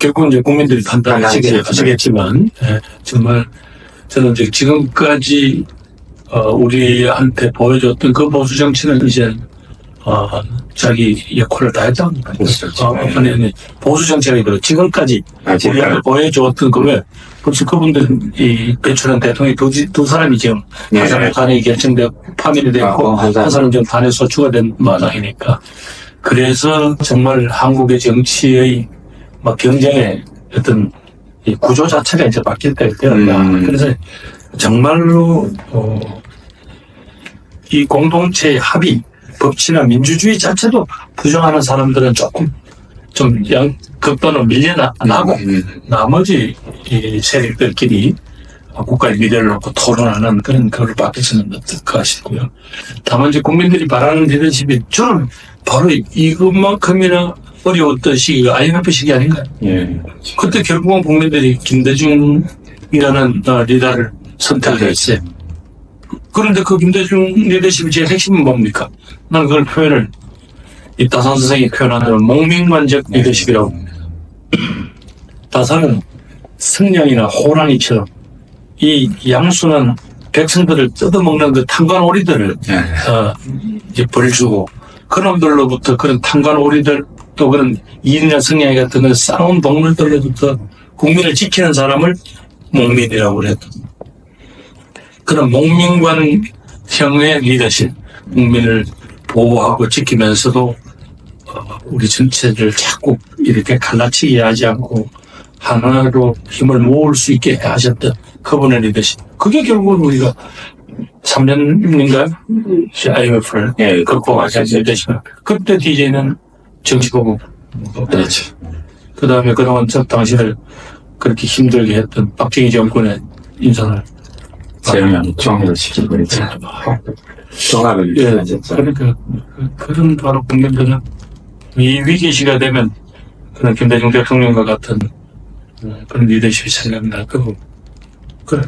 결국 이제 국민들이 판단하시겠- 판단하시겠죠. 하시겠지만, 예, 정말 저는 이제 지금까지 어, 우리한테 보여줬던 그 보수 정치는 이제 어, 자기 역할을 다 했다고 합니다. 보수 정치. 어, 아니, 아니, 보수 정치가 지금까지 아, 우리한테 제가 보여줬던 그왜 벌써 그분들 이 배출한 대통령이 두, 지- 두 사람이 지금 예. 한 사람 단위 결정되고 파면이 됐고 아, 한한 사람. 사람 지금 단에 소추가 된 마당이니까 그래서 정말 한국의 정치의 막 경쟁의 어떤 이 구조 자체가 이제 바뀔 때가 되었다. 음. 그래서 정말로 어, 이 공동체의 합의, 법치나 민주주의 자체도 부정하는 사람들은 조금 좀 양, 극단으로 밀려나고 음, 나머지 이 세력들끼리 국가의 미래를 놓고 토론하는 그런 그걸 바뀌어서는 어떨까 싶고요. 다만 이제 국민들이 바라는 리더십이 저는 바로 이것만큼이나 어려웠던 시기가 IMF 시기 아닌가요? 예. 그때 결국은 국민들이 김대중이라는 어, 리더를 선택을 했어요. 그런데 그 김대중 리더십의 제일 핵심은 뭡니까? 나는 그걸 표현을 이 다산 선생이 표현한 대로 목민관적 리더십이라고 다산은 승냥이나 호랑이처럼 이 양수는 백성들을 뜯어먹는 그 탄관오리들을 예. 어, 이제 벌 주고 그놈들로부터 그런 탄관오리들 또 그런 이인이나 성냥이 같은 걸 싸운 동물들로부터 국민을 지키는 사람을 목민이라고 그랬다. 그런 목민관형의 리더십, 국민을 보호하고 지키면서도 어, 우리 전체를 자꾸 이렇게 갈라치게 하지 않고 하나로 힘을 모을 수 있게 하셨던 그분의 리더십. 그게 결국은 우리가 3년인가요? IMF를 예, 리더십. 그때 DJ는 정치보고 그렇죠. 그 다음에 그동안 저 당신을 그렇게 힘들게 했던 박정희 정권의 인사를 재명 종료를 시키고 있죠. 종합을 예. 그러니까 그- 그런 바로 국민들은 이 위기 시가 되면 그런 김대중 대통령과 같은 어, 그런 리더십이 생각날 거고 그래